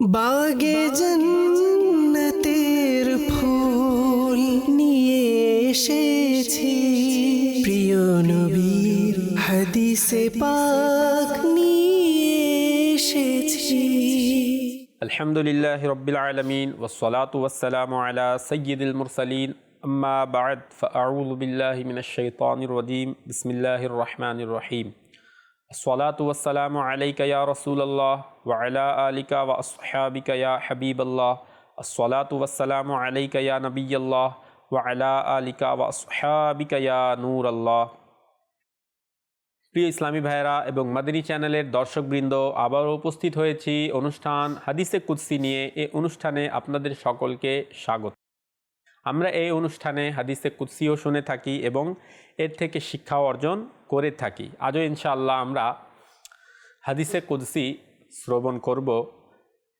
বাগে জন্নতের ফুল নিয়ে এসেছি প্রিয় নবীর হাদিসে পাক নিয়ে এসেছি الحمد لله رب العالمين والصلاة والسلام على سيد المرسلين أما بعد فأعوذ بالله من الشيطان الرجيم بسم الله الرحمن الرحيم সলাত ওয়াসালাম আলাইকা রসুল্লাহ ওয়ালা আলিকা ওয়া আসহাবিকা ইয়া হাবিবাল্লাহ আসলাত ওয়াসালাম আলাইকা নবীল্লাহ ওয়ালা আলিকা ওয়া আসহাবিকা নূর আল্লাহ প্রিয় ইসলামী ভাইরা এবং মাদিনী চ্যানেলের দর্শকবৃন্দ আবার উপস্থিত হয়েছি অনুষ্ঠান হাদিসে কুদ্সি নিয়ে। এ অনুষ্ঠানে আপনাদের সকলকে স্বাগত। আমরা এই অনুষ্ঠানে হাদিসে কুদ্সিও শুনে থাকি এবং এর থেকে শিক্ষা অর্জন করে থাকি। আজও ইনশাআল্লাহ আমরা হাদিসে কুৎসি শ্রবণ করব।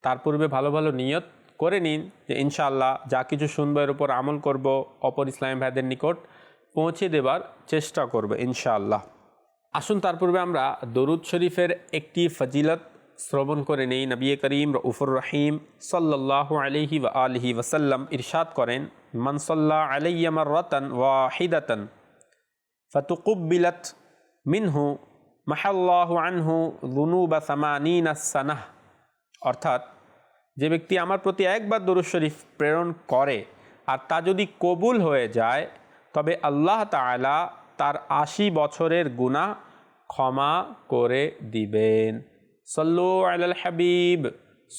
তার পূর্বে ভালো ভালো নিয়ত করে নিন যে ইনশাআল্লাহ যা কিছু শুনব এর উপর আমল করব, অপর ইসলামী ভাইদের নিকট পৌঁছে দেবার চেষ্টা করব ইনশাআল্লাহ। আসুন তার পূর্বে আমরা দরুদ শরীফের একটি ফজিলত শ্রবণ করে নেই। নবী করিম রউফুর রহিম সাল্লাহ আলহি ওয়া আলহি ওসাল্লাম ইরশাদ করেন মনসল্লা আলাইয়ামার রতন ওয়াহিদাতন ফতুকুবিলত মিনহু মাহাল্লাহ আনহু দুনুবা সামানিনা সানাহ। অর্থাৎ যে ব্যক্তি আমার প্রতি একবার দরুদ শরীফ প্রেরণ করে আর তা যদি কবুল হয়ে যায়, তবে আল্লাহ তাআলা তার আশি বছরের গুণা ক্ষমা করে দিবেন। সল্লু আলাল হাবিব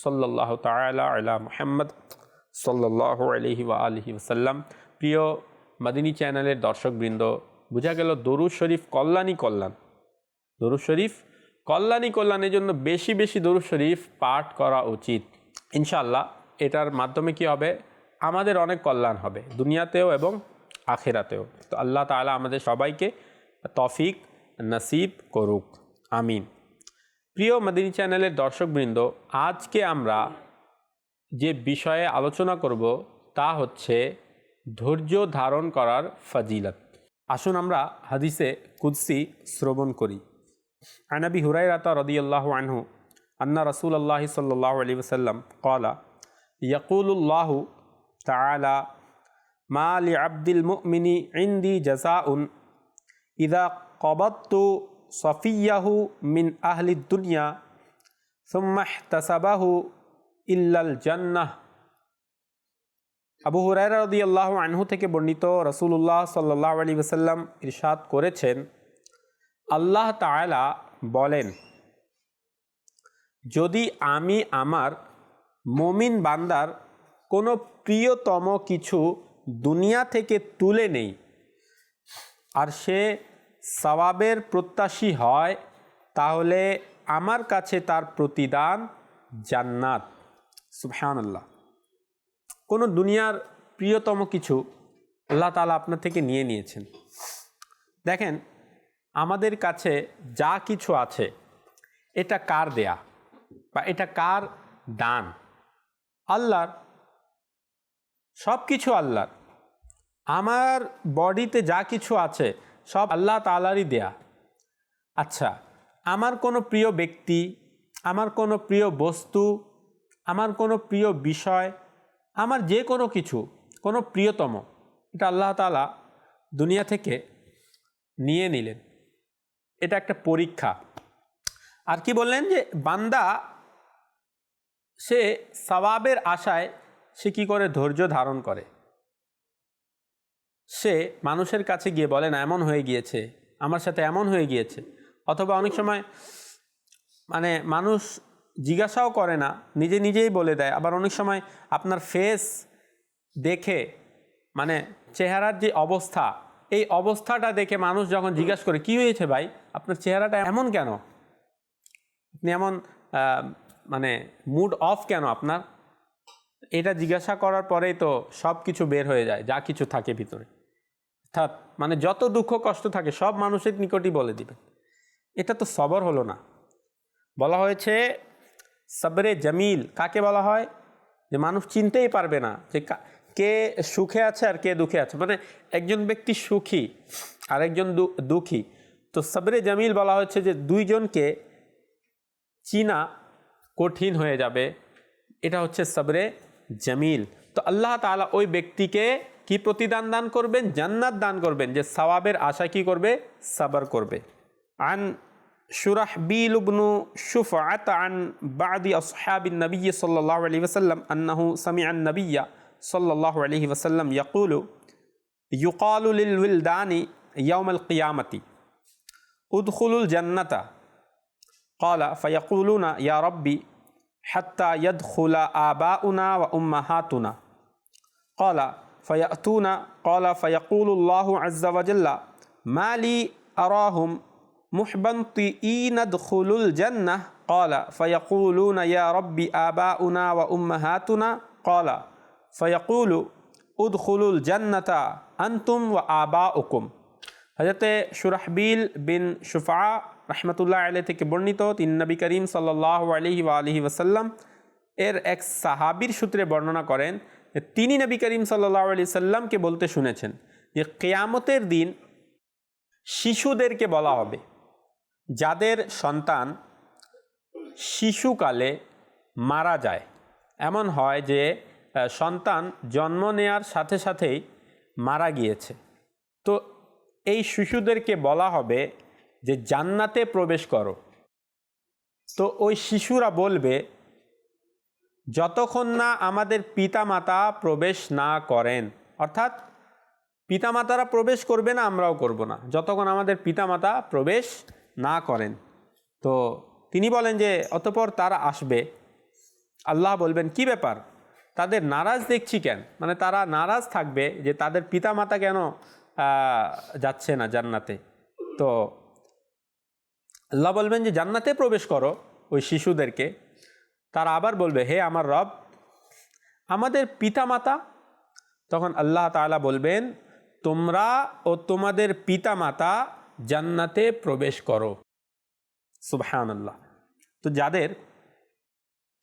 সাল্লাহ তালা আলা মুহাম্মদ সাল্লাহ আলহি ওয়া আলহি সাল্লাম প্রিয় মাদিনী চ্যানেলের দর্শকবৃন্দ বোঝা গেল দরুদ শরীফ কল্যাণী কল্যাণ। দরুদ শরীফ কল্যাণী কল্যাণের জন্য বেশি বেশি দরুদ শরীফ পাঠ করা উচিত। ইনশাল্লাহ এটার মাধ্যমে কি হবে? আমাদের অনেক কল্যাণ হবে, দুনিয়াতেও এবং আখেরাতেও। তো আল্লাহ তালা আমাদের সবাইকে তফিক নসিব করুক। আমিন। প্রিয় মাদিনী চ্যানেলের দর্শকবৃন্দ, আজকে আমরা যে বিষয়ে আলোচনা করব তা হচ্ছে ধৈর্য ধারণ করার ফজিলত। আসুন আমরা হাদিসে কুদ্সি শ্রবণ করি। আনাবি হুরাইরাতা রদিয়াল্লাহু আনহু আন্না রসুল আল্লাহ সাল্লাহ আলী ওসাল্লাম কলা ইয়াকুলুল্লাহু তালা মা লি আব্দিল মুমিনি ইন্দি জাজাউন ইদা কবত্তু সফিয়াহু মিন আহলি দুনিয়া সুম্মাহ তাসাবাহু ইল্লাল জান্নাহ আবু হুরায়রা রদিয়াল্লাহু আনহু থেকে বর্ণিত রসুল্লাহ সাল্লাহ আলী ওসাল্লাম ইরশাদ করেছেন, আল্লাহ তাআলা বলেন, যদি আমি আমার মমিন বান্দার কোনো প্রিয়তম কিছু দুনিয়া থেকে তুলে নেই আর সে সওয়াবের প্রত্যাশী হয়, তাহলে আমার কাছে তার প্রতিদান জান্নাত। সুবহানাল্লাহ। কোনো দুনিয়ার প্রিয়তম কিছু আল্লাহ তালা আপনার থেকে নিয়ে নিয়েছেন। দেখেন, আমাদের কাছে যা কিছু আছে, এটা কার দেয়া বা এটা কার দান? আল্লাহর সব কিছু আল্লাহর। আমার বডিতে যা কিছু আছে, সব আল্লাহ তালারই দেয়া। আচ্ছা আমার কোনো প্রিয় ব্যক্তি, আমার কোনো প্রিয় বস্তু, আমার কোনো প্রিয় বিষয় আমার যে কোনো কিছু, কোনো প্রিয়তম, এটা আল্লাহ তালা দুনিয়া থেকে নিয়ে নিলেন। এটা একটা পরীক্ষা। আর কি বললেন যে, বান্দা, সে সবাবের আশায় সে কি করে ধৈর্য ধারণ করে? সে মানুষের কাছে গিয়ে বলে, না, এমন হয়ে গিয়েছে, আমার সাথে এমন হয়ে গিয়েছে। অথবা অনেক সময় মানে মানুষ জিজ্ঞাসাও করে না, নিজে নিজেই বলে দেয়। আবার অনেক সময় আপনার ফেস দেখে মানে চেহারার যে অবস্থা, এই অবস্থাটা দেখে মানুষ যখন জিজ্ঞাসা করে, কি হয়েছে ভাই? আপনার চেহারাটা এমন কেন? আপনি এমন মানে মুড অফ কেন আপনার? এটা জিজ্ঞাসা করার পরেই তো সব কিছু বের হয়ে যায়, যা কিছু থাকে ভিতরে। অর্থাৎ মানে যত দুঃখ কষ্ট থাকে, সব মানুষের নিকটই বলে দিবে এটা তো সবর হলো না। বলা হয়েছে সবরে জামিল কাকে বলা হয়? যে মানুষ চিনতেই পারবে না যে কে সুখে আছে আর কে দুঃখে আছে। মানে একজন ব্যক্তি সুখী আর একজন দুঃখী। তো সবরে জামিল বলা হচ্ছে যে দুইজনকে চিনা কঠিন হয়ে যাবে। এটা হচ্ছে সবরে জামিল। তো আল্লাহ তাআলা ওই ব্যক্তিকে কি প্রতিদান দান করবেন? জান্নাত দান করবেন। যে সওয়াবের আশা কি করবে? সাবর করবে। আন شرحبيل بن شفعة عن بعض أصحاب النبي صلى الله عليه وسلم أنه سمع النبي صلى الله عليه وسلم يقول يقال للولدان يوم القيامة ادخلوا الجنة. قال فيقولون يا ربي حتى يدخل آباؤنا وأمهاتنا. قال فيأتون. قال فيقول الله عز وجل ما لي أراهم محبطئين ادخلوا الجنة قال فيقولون يا ربي آباؤنا وأمهاتنا قال فيقول ادخلوا الجنة أنتم وآباؤكم হজরতে সুরাহবিল বিন শুফা রহমতুল্লাহ আলী থেকে বর্ণিত তিন নবী করিম সাল্লাহ আলহি আলহি ওসাল্লাম এর এক সাহাবির সূত্রে বর্ণনা করেন যে তিনি নবী করিম সাল্লাহ আলি সাল্লামকে বলতে শুনেছেন যে কেয়ামতের দিন শিশুদেরকে বলা হবে যাদের সন্তান শিশুকালে মারা যায়। এমন হয় যে সন্তান জন্ম নেয়ার সাথে সাথেই মারা গিয়েছে। তো এই শিশুদেরকে বলা হবে যে, জান্নাতে প্রবেশ করো। তো ওই শিশুরা বলবে, যতক্ষণ না আমাদের পিতামাতা প্রবেশ না করেন, অর্থাৎ, পিতামাতারা প্রবেশ করবে না, আমরাও করব না। যতক্ষণ আমাদের পিতামাতা প্রবেশ না করেন। তো তিনি বলেন যে, অতপর তারা আসবে। আল্লাহ বলবেন, কি ব্যাপার? তাদের নারাজ দেখছি কেন? মানে তারা নারাজ থাকবে যে তাদের পিতা মাতা কেন যাচ্ছে না জান্নাতে? তো আল্লাহ বলবেন যে, জান্নাতে প্রবেশ করো ওই শিশুদেরকে। তারা আবার বলবে, হে আমার রব, আমাদের পিতামাতা? তখন আল্লাহ তাআলা বলবেন, তোমরা ও তোমাদের পিতামাতা জান্নাতে প্রবেশ করো। সুবহান আল্লাহ তো যাদের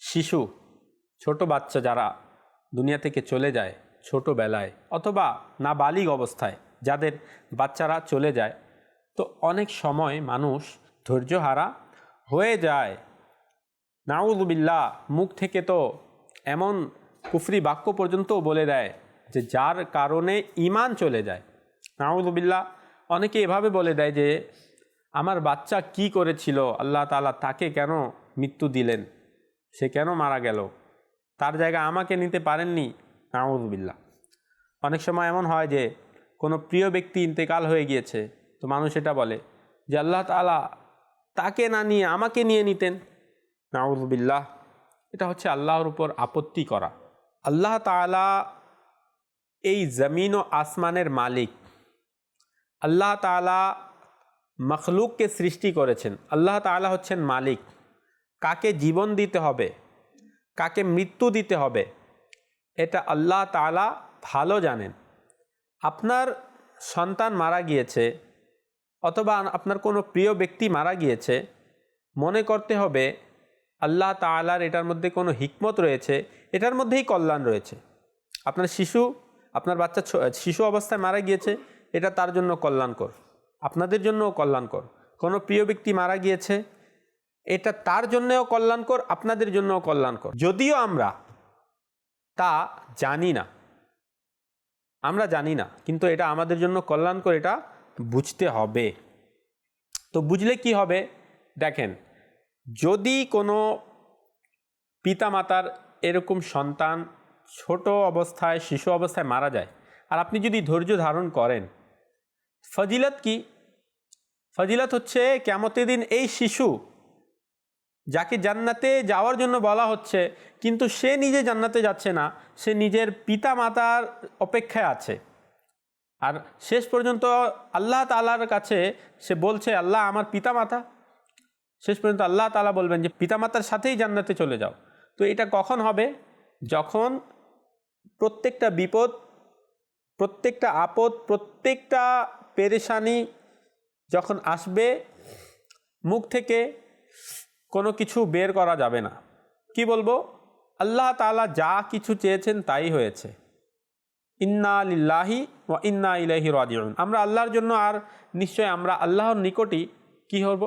শিশু, ছোট বাচ্চা যারা দুনিয়া থেকে চলে যায় ছোটোবেলায় অথবা নাবালিগ অবস্থায়, যাদের বাচ্চারা চলে যায়, তো অনেক সময় মানুষ ধৈর্যহারা হয়ে যায়। নাউজুবিল্লাহ মুখ থেকে তো এমন কুফরি বাক্য পর্যন্ত বলে দেয় যে, যার কারণে ইমান চলে যায়। নাউজুবিল্লাহ অনেকে এভাবে বলে দেয় যে, আমার বাচ্চা কি করেছিল? আল্লাহ তালা তাকে কেন মৃত্যু দিলেন? সে কেন মারা গেল? তার জায়গা আমাকে নিতে পারেননি? নাউজুবিল্লাহ। অনেক সময় এমন হয় যে, কোনো প্রিয় ব্যক্তি ইন্তেকাল হয়ে গিয়েছে, তো মানুষ এটা বলে যে, আল্লাহ তাআলা তাকে না নিয়ে আমাকে নিয়ে নিতেন? নাউজুবিল্লাহ। এটা হচ্ছে আল্লাহর উপর আপত্তি করা। আল্লাহ তাআলা এই জমিন ও আসমানের মালিক। আল্লাহ তাআলা মখলুককে সৃষ্টি করেছেন। আল্লাহ তাআলা হচ্ছেন মালিক। কাকে জীবন দিতে হবে, কাকে মৃত্যু দিতে হবে, এটা আল্লাহ তাআলা ভালো জানেন। আপনার সন্তান মারা গিয়েছে অথবা আপনার কোনো প্রিয় ব্যক্তি মারা গিয়েছে, মনে করতে হবে আল্লাহ তাআলার এটার মধ্যে কোনো হিকমত রয়েছে, এটার মধ্যেই কল্যাণ রয়েছে। আপনার শিশু, আপনার বাচ্চা শিশু অবস্থায় মারা গিয়েছে এটা তার জন্য কল্যাণকর। আপনাদের জন্যও কল্যাণকর। কোনো প্রিয় ব্যক্তি মারা গিয়েছে, এটা তার জন্যও কল্যাণকর, আপনাদের জন্যও কল্যাণকর। যদিও আমরা তা জানি না। আমরা জানি না, কিন্তু এটা আমাদের জন্য কল্যাণকর, এটা বুঝতে হবে। তো বুঝলে কি হবে? দেখেন, যদি কোনো পিতামাতার এরকম সন্তান ছোট অবস্থায়, শিশু অবস্থায় মারা যায়, আর আপনি যদি ধৈর্য ধারণ করেন ফজিলত কি? ফজিলত হচ্ছে কেমতের দিন এই শিশু যাকে জান্নাতে যাওয়ার জন্য বলা হচ্ছে, কিন্তু সে নিজে জান্নাতে যাচ্ছে না, সে নিজের পিতা মাতার অপেক্ষায় আছে। আর শেষ পর্যন্ত আল্লাহ তালার কাছে সে বলছে, আল্লাহ আমার পিতা মাতা শেষ পর্যন্ত আল্লাহ তালা বলবেন যে, পিতামাতার সাথেই জান্নাতে চলে যাও। তো এটা কখন হবে? যখন প্রত্যেকটা বিপদ, প্রত্যেকটা আপদ, প্রত্যেকটা পেরেশানি যখন আসবে, মুখ থেকে কোনো কিছু বের করা যাবে না। কি বলব? আল্লাহ তাআলা যা কিছু চেয়েছেন তাই হয়েছে। ইন্না লিল্লাহি ওয়া ইন্না ইলাইহি রাজিউন। আমরা আল্লাহর জন্য আর নিশ্চয় আমরা আল্লাহর নিকটই কি হব?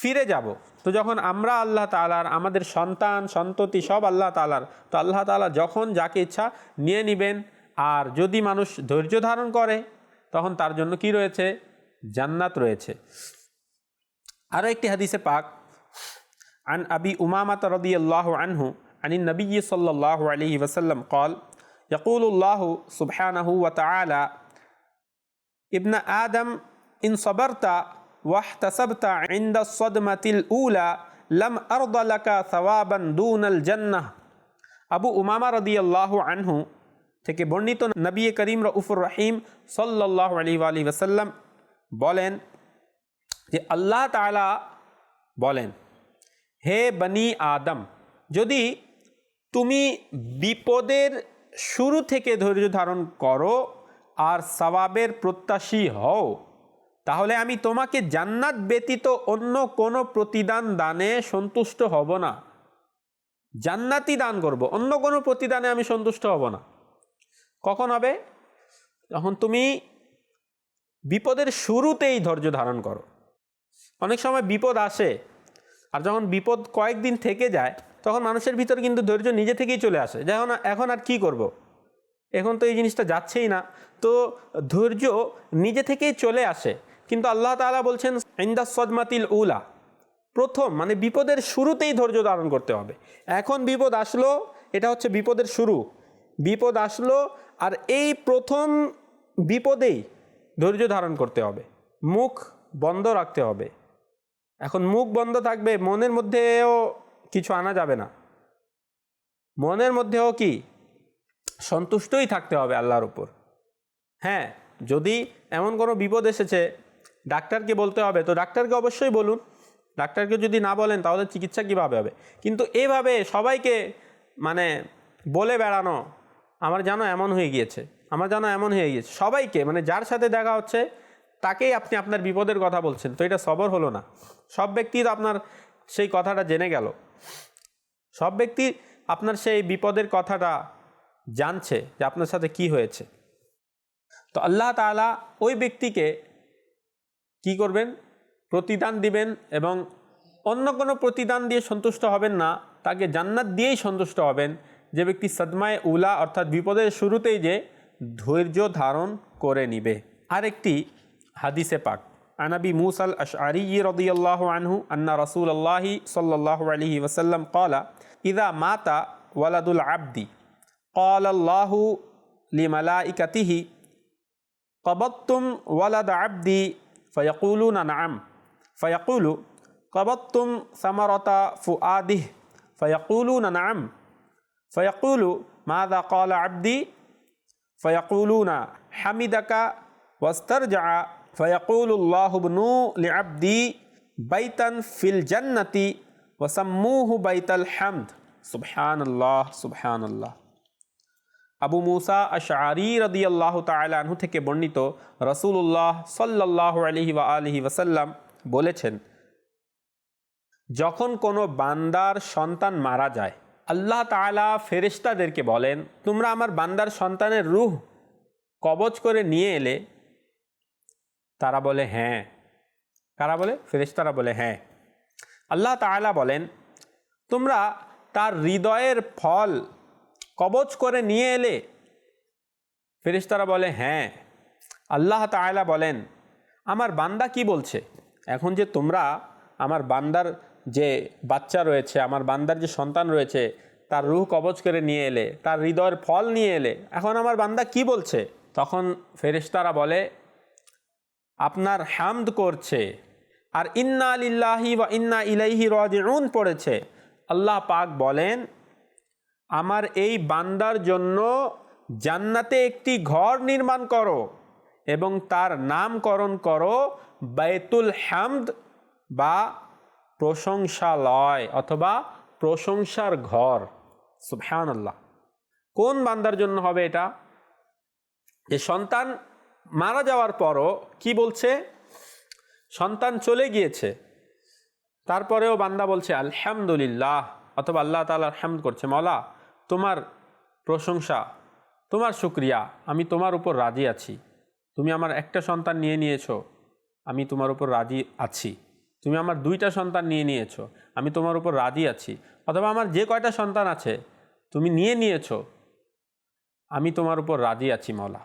ফিরে যাব। তো যখন আমরা আল্লাহ তালার আমাদের সন্তান, সন্ততি সব আল্লাহ তালার তো আল্লাহ তালা যখন যাকে ইচ্ছা নিয়ে নেবেন। আর যদি মানুষ ধৈর্য ধারণ করে তখন তার জন্য কি রয়েছে জান্নাত রয়েছে আরও একটি হাদিসে পাক عن أبي أمامة رضي الله عنه عن النبي صلى الله عليه وسلم قال يقول الله سبحانه وتعالى ابن آدم إن صبرت واحتسبت عند الصدمة الأولى لم أرض لك ثوابا دون الجنة আবু উমামা রদিয়াল্লাহু আনহু থেকে বর্ণিত নবী করিম রউফুর রহিম সাল্লাহ আলী আলী ওসাল্লাম বলেন যে আল্লাহ তাআলা বলেন, হে বনি আদম, যদি তুমি বিপদের শুরু থেকে ধৈর্য ধারণ করো আর সওয়াবের প্রত্যাশী হও, তাহলে আমি তোমাকে জান্নাত ব্যতীত অন্য কোনো প্রতিদান দানে সন্তুষ্ট হব না। জান্নাতি দান করব, অন্য কোনো প্রতিদানে আমি সন্তুষ্ট হব না। কখন হবে? যখন তুমি বিপদের শুরুতেই ধৈর্য ধারণ করো। অনেক সময় বিপদ আসে, আর যখন বিপদ কয়েকদিন থেকে যায়, তখন মানুষের ভিতর কিন্তু ধৈর্য নিজে থেকেই চলে আসে। যখন এখন আর কি করব। এখন তো এই জিনিসটা যাচ্ছেই না। তো ধৈর্য নিজে থেকেই চলে আসে। কিন্তু আল্লাহ তাআলা বলছেন ইন্দা সদমাতিল উলা। প্রথম মানে বিপদের শুরুতেই ধৈর্য ধারণ করতে হবে। এখন বিপদ আসলো, এটা হচ্ছে বিপদের শুরু। বিপদ আসলো আর এই প্রথম বিপদেই ধৈর্য ধারণ করতে হবে। মুখ বন্ধ রাখতে হবে। এখন মুখ বন্ধ থাকবে, মনের মধ্যেও কিছু আনা যাবে না। মনের মধ্যেও কি? সন্তুষ্টই থাকতে হবে আল্লাহর উপর। হ্যাঁ যদি এমন কোনো বিপদ এসেছে, ডাক্তারকে বলতে হবে। তো ডাক্তারকে অবশ্যই বলুন। ডাক্তারকে যদি না বলেন, তাহলে চিকিৎসা কীভাবে হবে? কিন্তু এভাবে সবাইকে মানে বলে বেড়ানো আমার যেন এমন হয়ে গিয়েছে, আমার যেন এমন হয়ে গিয়েছে। সবাইকে মানে যার সাথে দেখা হচ্ছে, তাকেই আপনি আপনার বিপদের কথা বলছেন, তো এটা সবর হলো না। সব ব্যক্তি তো আপনার সেই কথাটা জেনে গেল। সব ব্যক্তি আপনার সেই বিপদের কথাটা জানছে যে আপনার সাথে কি হয়েছে। তো আল্লাহ তাআলা ওই ব্যক্তিকে কি করবেন? প্রতিদান দিবেন এবং অন্য কোনো প্রতিদান দিয়ে সন্তুষ্ট হবেন না, তাকে জান্নাত দিয়েই সন্তুষ্ট হবেন। যে ব্যক্তি সদমায় উলা অর্থাৎ বিপদের শুরুতেই যে ধৈর্য ধারণ করে নিবে আরেকটি হাদিসে পাক আনাবি মুসাল আশআরি রাদিয়াল্লাহু আনহু আন্না রাসূলুল্লাহি সাল্লাল্লাহু আলাইহি ওয়াসাল্লাম ক্বালা ইযা মাতা ওয়ালাদুল আবদি قال الله لملائكته قبضتم ولد عبدي فيقولون نعم فيقول قبضتم ثمرة فؤاده فيقولون نعم ফয়াকুলু, মাদা কল আব্দি? ফয়াকুলুনা, হামিদাকা ওয়াস্তার জা ফয়াকুল্লাহবনু আব্দি বাইতান ফিল জান্নাতি ওয়াসাম্মুহু বাইতাল হামদ। সুবহান আল্লাহ সুবহান আল্লাহ আবু মুসা আশারি রদি আল্লাহ তালাহু থেকে বর্ণিত রসুল্লাহ সাল্লাহ আলহি ওয়া আলহি ওয়াসাল্লাম বলেছেন, যখন কোনো বান্দার সন্তান মারা যায় আল্লাহ তাআলা ফেরেশতাদেরকে বলেন, তোমরা আমার বান্দার সন্তানের রুহ কবজ করে নিয়ে এলে? তারা বলে হ্যাঁ। কারা বলে? ফেরেশতারা বলে হ্যাঁ। আল্লাহ তাআলা বলেন, তোমরা তার হৃদয়ের ফল কবচ করে নিয়ে এলে? ফেরেশতারা বলে হ্যাঁ। আল্লাহ তাআলা বলেন, আমার বান্দা কি বলছে? এখন যে তোমরা আমার বান্দার যে বাচ্চা রয়েছে, আমার বান্দার যে সন্তান রয়েছে, তার রুহ কবচ করে নিয়ে এলে, তার হৃদয়ের ফল নিয়ে এলে, এখন আমার বান্দা কি বলছে? তখন ফেরেশতারা বলে, আপনার হামদ করছে, আর ইন্না লিল্লাহি বা ইন্না ইলাইহি রাজিউন পড়েছে। আল্লাহ পাক বলেন, আমার এই বান্দার জন্য জান্নাতে একটি ঘর নির্মাণ করো এবং তার নামকরণ করো বাইতুল হামদ বা প্রশংসালয় অথবা প্রশংসার ঘর। সুবহান আল্লাহ কোন বান্দার জন্য হবে এটা? যে সন্তান মারা যাওয়ার পরও কি বলছে? সন্তান চলে গিয়েছে। তারপরেও বান্দা বলছে, আলহামদুলিল্লাহ। অথবা আল্লাহ তালার হামদ করছে মলা তোমার প্রশংসা, তোমার শুক্রিয়া, আমি তোমার উপর রাজি আছি। তুমি আমার একটা সন্তান নিয়ে নিয়েছো, আমি তোমার উপর রাজি আছি। তুমি আমার দুইটা সন্তান নিয়ে নিয়েছো, আমি তোমার উপর রাজি আছি, অথবা আমার যে কয়টা সন্তান আছে, তুমি নিয়ে নিয়েছো, আমি তোমার উপর রাজি আছি মৌলা।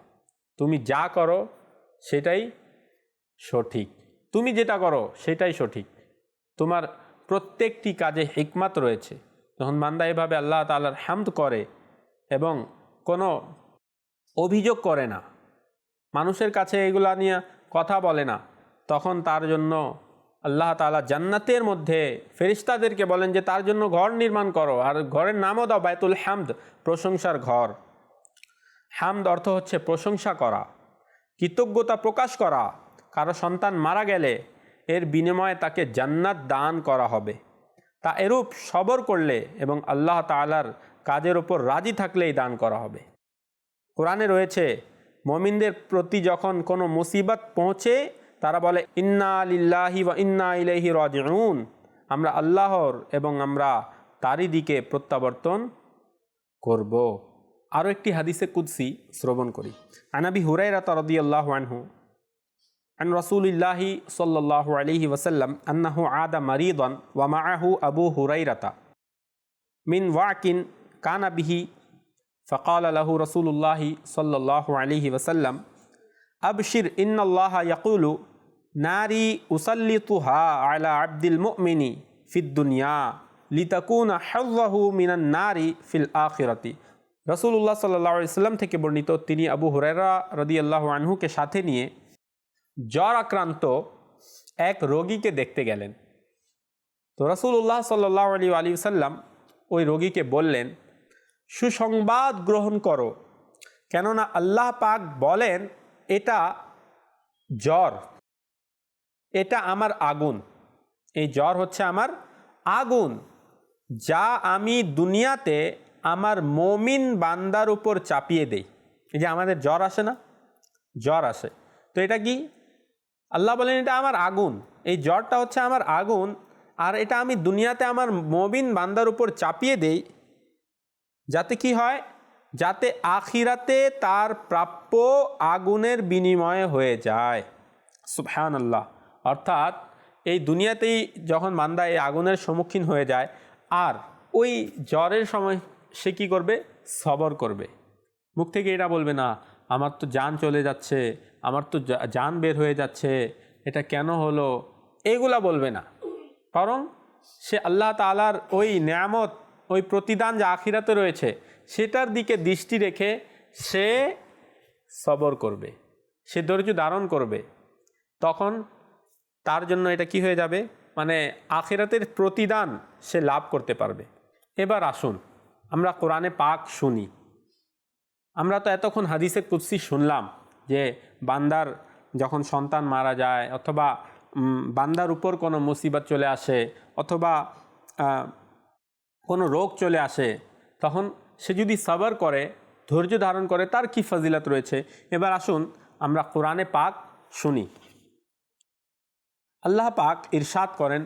তুমি যা করো, সেটাই সঠিক। তুমি যেটা করো, সেটাই সঠিক। তোমার প্রত্যেকটি কাজে হিকমাত রয়েছে। যখন বান্দা এভাবে আল্লাহ তালার হ্যামদ করে এবং কোনো অভিযোগ করে না, মানুষের কাছে এগুলা নিয়ে কথা বলে না, তখন তার জন্য আল্লাহ তালা জান্নাতের মধ্যে ফেরিস্তাদেরকে বলেন যে, তার জন্য ঘর নির্মাণ করো। আর ঘরের নামও দাও বায়তুল হ্যামদ প্রশংসার ঘর। হ্যামদ অর্থ হচ্ছে প্রশংসা করা, কৃতজ্ঞতা প্রকাশ করা। কারও সন্তান মারা গেলে এর বিনিময়ে তাকে জান্নাত দান করা হবে। তা এরূপ সবর করলে এবং আল্লাহ তালার কাজের ওপর রাজি থাকলেই দান করা হবে। কোরআনে রয়েছে, মমিনদের প্রতি যখন কোনো মুসিবত পৌঁছে তারা বলে, ইন্না আলিল্লাহি বা ইন্না ইলাইহি রাজিউন। আমরা আল্লাহর এবং আমরা তারই দিকে প্রত্যাবর্তন করব। আরও একটি হাদিসে কুদ্সি শ্রবণ করি। আনাবি হুরাইরা তরদি আল্লাহ আনহু, আন রসুলিল্লাহি সাল্লাহ আলিহি ওসাল্লাম আন্নাহু আদা মারিদন ওয়া মাহু আবু হুরাইরাতা মিন ওয়াকিন কানাবিহি ফকাল আলাহু রসুল্লাহি সাল্লাহ আলিহি ওসাল্লাম আবশির ইন্নআল্লাহ ইয়াকুলু, নারী উসাল্লিতুহা আলা আব্দুল মুমিনি ফিদ্দুনিয়া লিতাকুন হাল্লাহু মিনান নারি ফিল আখিরাতি। রসুল্লাহ সাল্লাম থেকে বর্ণিত তিনি আবু হুরেরা রদি আল্লাহ আনহুকে সাথে নিয়ে জ্বর আক্রান্ত এক রোগীকে দেখতে গেলেন। তো রসুল্লাহ সাল্লাহ আলী আলী সাল্লাম ওই রোগীকে বললেন, সুসংবাদ গ্রহণ করো, কেননা আল্লাহ পাক বলেন এটা জ্বর। এটা আমার আগুন। এই জ্বর হচ্ছে আমার আগুন, যা আমি দুনিয়াতে আমার মমিন বান্দার উপর চাপিয়ে দেই। এই যে আমাদের জ্বর আসে না? জ্বর আসে। তো এটা কি? আল্লাহ বলেন এটা আমার আগুন। এই জ্বরটা হচ্ছে আমার আগুন, আর এটা আমি দুনিয়াতে আমার মবিন বান্দার উপর চাপিয়ে দেই, যাতে কি হয়? যাতে আখিরাতে তার প্রাপ্য আগুনের বিনিময়ে হয়ে যায়। সুবহান আল্লাহ অর্থাৎ এই দুনিয়াতেই যখন মান্দা এই আগুনের সম্মুখীন হয়ে যায়, আর ওই জ্বরের সময় সে কী করবে? সবর করবে। মুখ থেকে এটা বলবে না, আমার তো যান চলে যাচ্ছে, আমার তো যান বের হয়ে যাচ্ছে, এটা কেন হলো? এগুলা বলবে না। কারণ সে আল্লাহ তালার ওই নিয়ামত, ওই প্রতিদান যা আখিরাতে রয়েছে সেটার দিকে দৃষ্টি রেখে সে সবর করবে, সে ধৈর্য ধারণ করবে। তখন তার জন্য এটা কি হয়ে যাবে? মানে আখেরাতের প্রতিদান সে লাভ করতে পারবে। এবার আসুন, আমরা কোরআনে পাক শুনি। আমরা তো এতক্ষণ হাদিসে কুৎসি শুনলাম যে বান্দার যখন সন্তান মারা যায় অথবা বান্দার উপর কোনো মুসিবত চলে আসে অথবা কোনো রোগ চলে আসে, তখন সে যদি সাবার করে, ধৈর্য ধারণ করে, তার কি ফজিলত রয়েছে? এবার আসুন, আমরা কোরআনে পাক শুনি। আল্লাহ পাক ইরশাদ করেন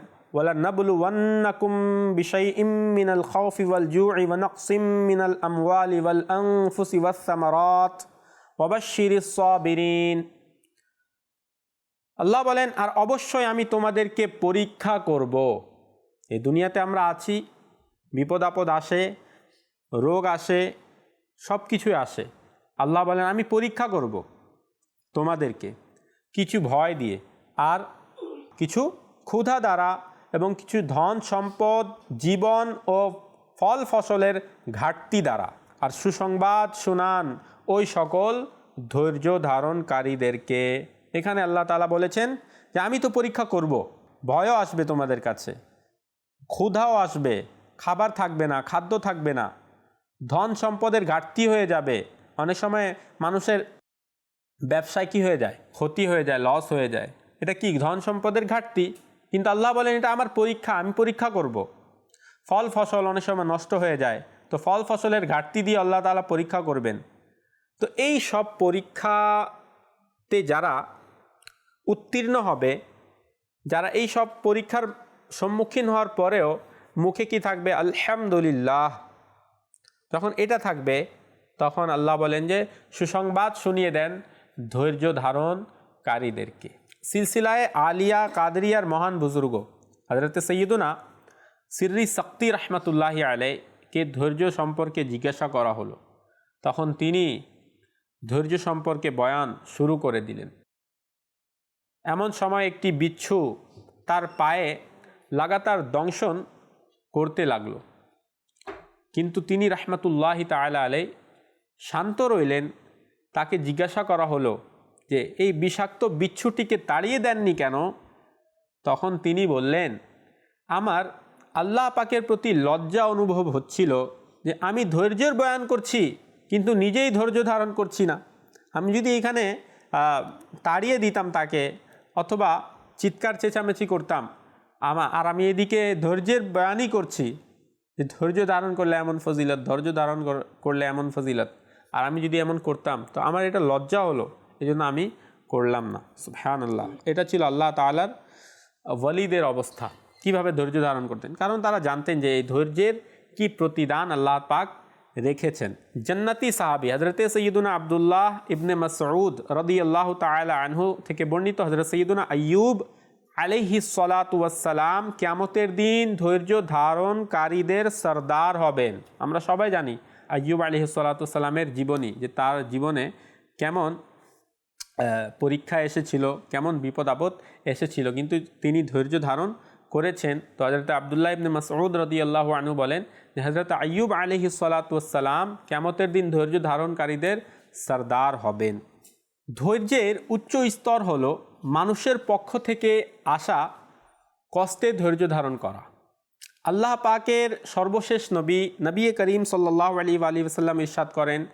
আল্লাহ বলেন, আর অবশ্যই আমি তোমাদেরকে পরীক্ষা করব। এ দুনিয়াতে আমরা আছি, বিপদ আপদ আসে রোগ আসে সব কিছুই আসে। আল্লাহ বলেন, আমি পরীক্ষা করব তোমাদেরকে কিছু ভয় দিয়ে আর কিছু ক্ষুধা দ্বারা এবং কিছু ধন সম্পদ, জীবন ও ফল ফসলের ঘাটতি দ্বারা। আর সুসংবাদ শুনান ওই সকল ধৈর্য ধারণকারীদেরকে। এখানে আল্লাহ তালা বলেছেন যে, আমি তো পরীক্ষা করব, ভয়ও আসবে তোমাদের কাছে, ক্ষুধাও আসবে, খাবার থাকবে না, খাদ্য থাকবে না ধন সম্পদের ঘাটতি হয়ে যাবে। অনেক সময় মানুষের ব্যবসায় কী হয়ে যায়? ক্ষতি হয়ে যায় লস হয়ে যায়। এটা কি ধন সম্পদের ঘাটতি? কিন্তু আল্লাহ বলেন, এটা আমার পরীক্ষা, আমি পরীক্ষা করব। ফল, ফসল অনেক সময় নষ্ট হয়ে যায়। তো ফল, ফসলের ঘাটতি দিয়ে আল্লাহ তালা পরীক্ষা করবেন। তো এই সব পরীক্ষাতে যারা উত্তীর্ণ হবে, যারা এই সব পরীক্ষার সম্মুখীন হওয়ার পরেও মুখে কি থাকবে? আলহামদুলিল্লাহ। যখন এটা থাকবে, তখন আল্লাহ বলেন যে, সুসংবাদ শুনিয়ে দেন ধৈর্য ধারণকারীদেরকে। সিলসিলায় আলিয়া কাদরিয়ার মহান বুজুর্গ হজরত সৈয়দুনা সিররি শক্তি রহমতুল্লাহ আলাইকে ধৈর্য সম্পর্কে জিজ্ঞাসা করা হলো। তখন তিনি ধৈর্য সম্পর্কে বয়ান শুরু করে দিলেন। এমন সময় একটি বিচ্ছু তার পায়ে লাগাতার দংশন করতে লাগল। কিন্তু তিনি রহমতুল্লাহ তালা আলাই শান্ত রইলেন। তাকে জিজ্ঞাসা করা হলো যে, এই বিষাক্ত বিচ্ছুটিকে তাড়িয়ে দেননি কেন? তখন তিনি বললেন, আমার আল্লাহ পাকের প্রতি লজ্জা অনুভব হচ্ছিল যে, আমি ধৈর্যের বয়ান করছি, কিন্তু নিজেই ধৈর্য ধারণ করছি না। আমি যদি এখানে তাড়িয়ে দিতাম তাকে, অথবা চিৎকার চেঁচামেচি করতাম, আমা, আর আমি এদিকে ধৈর্যের বয়ানই করছি যে ধৈর্য ধারণ করলে এমন ফজিলত, ধৈর্য ধারণ কর- করলে এমন ফজিলত। আর আমি যদি এমন করতাম, তো আমার এটা লজ্জা হলো এই জন্য আমি করলাম না। হ্যান আল্লাহ এটা ছিল আল্লাহ তালার ওয়ালিদের অবস্থা। কীভাবে ধৈর্য ধারণ করতেন? কারণ তারা জানতেন যে এই ধৈর্যের কি প্রতিদান আল্লাহ পাক রেখেছেন। জান্নাতি সাহাবি হজরতে সৈয়দুনা আবদুল্লাহ ইবনে মাসউদ রদি আল্লাহ তালা আনহু থেকে বর্ণিত হজরত সৈয়দুনা আইয়ুব আলাইহি সালাম ক্যামতের দিন ধৈর্য ধারণকারীদের সর্দার হবেন। আমরা সবাই জানি আইয়ুব আলহি সালাতামের জীবনী, যে তার জীবনে কেমন পরীক্ষা এসেছিল, কেমন বিপদ আপদ এসেছিল, কিন্তু তিনি ধৈর্য ধারণ করেছেন। তো হজরত আবদুল্লাহ ইবনে মাসউদ রদি আল্লাহ আনু বলেন যে হজরত আইয়ুব আলহি সালাতাম কেমতের দিন ধৈর্য ধারণকারীদের সর্দার হবেন। ধৈর্যের উচ্চ স্তর হলো মানুষের পক্ষ থেকে আসা, কষ্টে ধৈর্য ধারণ করা। আল্লাহ পাকের সর্বশেষ নবী নবী করিম সাল্লাহ আলী আলী ওসাল্লাম ইরশাদ করেন,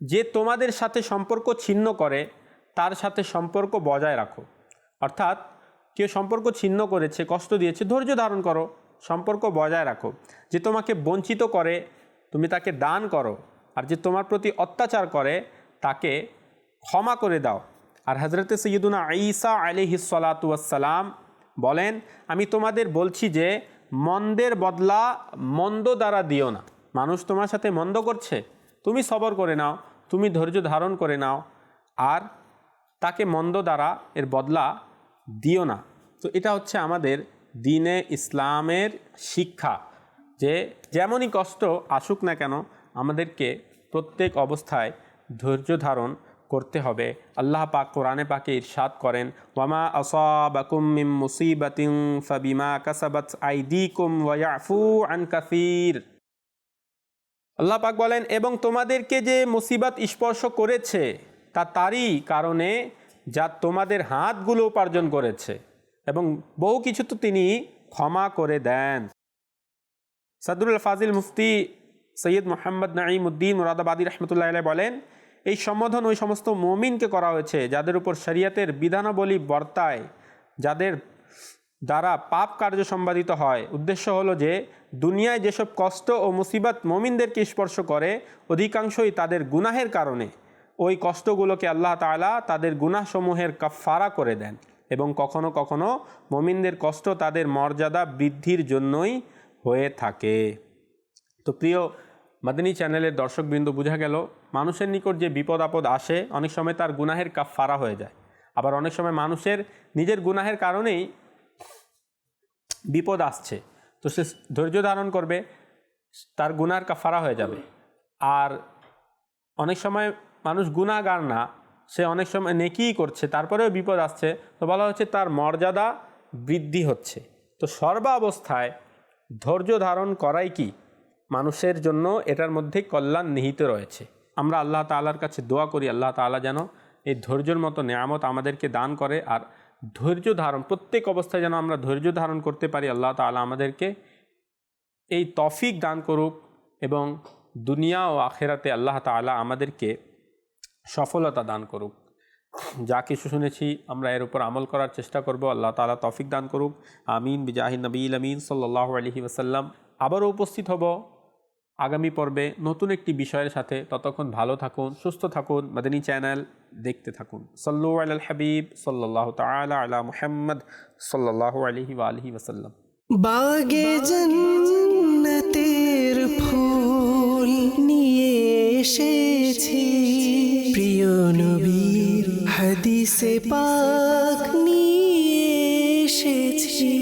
যে তোমাদের সাথে সম্পর্ক ছিন্ন করে, তার সাথে সম্পর্ক বজায় রাখো। অর্থাৎ, কেউ সম্পর্ক ছিন্ন করেছে, কষ্ট দিয়েছে, ধৈর্য ধারণ করো, সম্পর্ক বজায় রাখো। যে তোমাকে বঞ্চিত করে, তুমি তাকে দান করো, আর যে তোমার প্রতি অত্যাচার করে, তাকে ক্ষমা করে দাও। আর হজরতে সৈয়দুনা ঈসা আলিহি সালাতাম বলেন, আমি তোমাদের বলছি যে, মন্দের বদলা মন্দ দ্বারা দিও না। মানুষ তোমার সাথে মন্দ করছে? তুমি সবর করে নাও, তুমি ধৈর্য ধারণ করে নাও, আর তাকে মন্দ দ্বারা এর বদলা দিও না। তো এটা হচ্ছে আমাদের দিনে ইসলামের শিক্ষা যে, যেমনই কষ্ট আসুক না কেন, আমাদেরকে প্রত্যেক অবস্থায় ধৈর্য ধারণ করতে হবে। আল্লাহ পাক কোরআনে পাকে ইরশাদ করেন, ওয়ামা আসাবাকুম মিম মুসিবাতিন ফাবিমা কাসাবাত আইদিকুম ওয়া ইয়াফু আন কাসীর। আল্লাহ পাক বলেন, এবং তোমাদেরকে যে মুসিবত স্পর্শ করেছে, তা তারই কারণে যা তোমাদের হাতগুলো উপার্জন করেছে। এবং বহু কিছু তো তিনি ক্ষমা করে দেন। সাদুল ফাজিল মুফতি সৈয়দ মোহাম্মদ নাঈম উদ্দিন মুরাদাবাদী রহমতুল্লাহ বলেন এই সম্বোধন ওই সমস্ত মমিনকে করা হয়েছে, যাদের উপর শরিয়াতের বিধানাবলী বর্তায়, যাদের দ্বারা পাপ কার্য সম্পাদিত হয়। উদ্দেশ্য হলো যে, দুনিয়ায় যেসব কষ্ট ও মুসিবত মমিনদেরকে স্পর্শ করে, অধিকাংশই তাদের গুনাহের কারণে। ওই কষ্টগুলোকে আল্লাহ তাআলা তাদের গুনাহসমূহের কাফারা করে দেন এবং কখনো কখনো মমিনদের কষ্ট তাদের মর্যাদা বৃদ্ধির জন্যই হয়ে থাকে। তো প্রিয় মাদিনী চ্যানেলের দর্শকবৃন্দ বোঝা গেল, মানুষের নিকট যে বিপদ আপদ আসে, অনেক সময় তার গুনাহের কাফারা হয়ে যায়। আবার অনেক সময় মানুষের নিজের গুনাহের কারণেই বিপদ আসছে। তো সে ধৈর্য ধারণ করবে, তার গুনার কাফারা হয়ে যাবে। আর অনেক সময় মানুষ গুণাগার না, সে অনেক সময় নেকিই করছে, তারপরেও বিপদ আসছে। তো বলা হচ্ছে তার মর্যাদা বৃদ্ধি হচ্ছে। তো সর্বাবস্থায় ধৈর্য ধারণ করাই কি? মানুষের জন্য এটার মধ্যে কল্যাণ নিহিত রয়েছে। আমরা আল্লাহ তাআলার কাছে দোয়া করি, আল্লাহ তাআলা যেন এই ধৈর্যর মতো নেয়ামত আমাদেরকে দান করে আর ধৈর্য ধারণ, প্রত্যেক অবস্থায় যেন আমরা ধৈর্য ধারণ করতে পারি, আল্লাহ তাআলা আমাদেরকে এই তফিক দান করুক এবং দুনিয়া ও আখেরাতে আল্লাহ তাআলা আমাদেরকে সফলতা দান করুক। যা কিছু শুনেছি, আমরা এর উপর আমল করার চেষ্টা করব, আল্লাহ তাআলা তফিক দান করুক। আমিন, বিজাহিন নবীল আমিন সাল্লাহ আলহি ওসাল্লাম আবারও উপস্থিত হব। আগামী পর্বে নতুন একটি বিষয়ের সাথে ততক্ষণ ভালো থাকুন, সুস্থ থাকুন, মাদানী চ্যানেল দেখতে থাকুন। সাল্লু আল হাবিব সাল্লাহ তালা আলা মুহাম্মদ সাল্লাহ আলহি আলহি ওসাল্লাম বাগে জন্নতের ফুল নিয়ে এসেছি। প্রিয় নবীর হাদিসে পাক নিয়ে এসেছি।